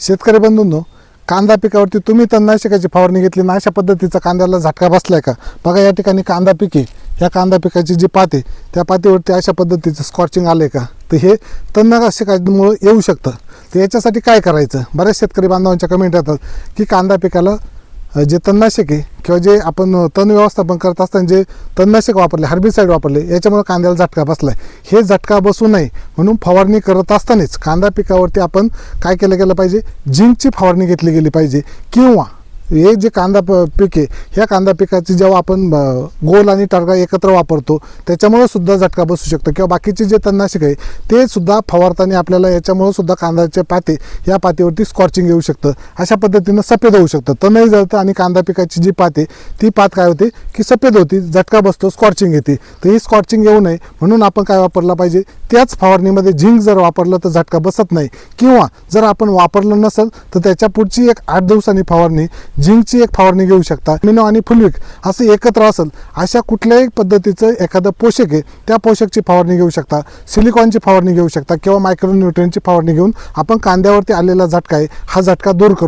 शेतकरी बंधूंनो कांदा पिकावरती तुम्ही तणनाशकाची फवारणी घेतली ना अशा पद्धतीचा कांद्याला झटका बसलाय का? बघा या ठिकाणी कांदा पिके या कांदा पिकाची जी पाते त्या पातीवरती अशा पद्धतीचं स्कॉचिंग आलं का? तर हे तणनाशकामुळं येऊ शकतं. तर याच्यासाठी काय करायचं? बऱ्याच शेतकरी बांधवांच्या कमेंट येतात की कांदा पिकाला जे तणनाशक आहे किंवा जे आपण तण व्यवस्थापन करत असताना जे तणनाशक वापरले हर्बिसाईड वापरले याच्यामुळे कांद्याला झटका आहे हे झटका बसू नये म्हणून फवारणी करत असतानाच कांदा पिकावरती आपण काय केलं गेलं पाहिजे? झिंकची फवारणी घेतली गेली पाहिजे किंवा हे जे कांदा प पीक आहे ह्या कांदा पिकाची जेव्हा आपण गोल आणि टारगा एकत्र वापरतो त्याच्यामुळे सुद्धा झटका बसू शकतो. किंवा बाकीचे जे तणनाशक आहे ते सुद्धा फवारताना आपल्याला याच्यामुळे सुद्धा कांद्याचे पाते या पातीवरती स्कॉचिंग येऊ शकतं. अशा पद्धतीनं सफेद होऊ शकतं. तणही जळतं आणि कांदा पिकाची जी पाते ती पात काय होते? की सफेद होती झटका बसतो स्कॉचिंग येते. तर ही स्कॉचिंग येऊ नये. म्हणून आपण काय वापरला पाहिजे? त्याच फवारणीमध्ये झिंक जर वापरलं तर झटका बसत नाही. किंवा जर आपण वापरलं नसेल तर त्याच्या पुढची एक आठ दिवसांनी फवारणी झिंकची एक फवारणी घेऊ शकता. मिनो आणि फुलविक असं एकत्र असेल अशा कुठल्याही पद्धतीचं एखादं पोषक आहे त्या पोषकची फवारणी घेऊ शकता. सिलिकॉनची फवारणी घेऊ शकता किंवा मायक्रोन्युट्रियनची फवारणी घेऊन आपण कांद्यावरती आलेला झटका आहे हा झटका दूर करू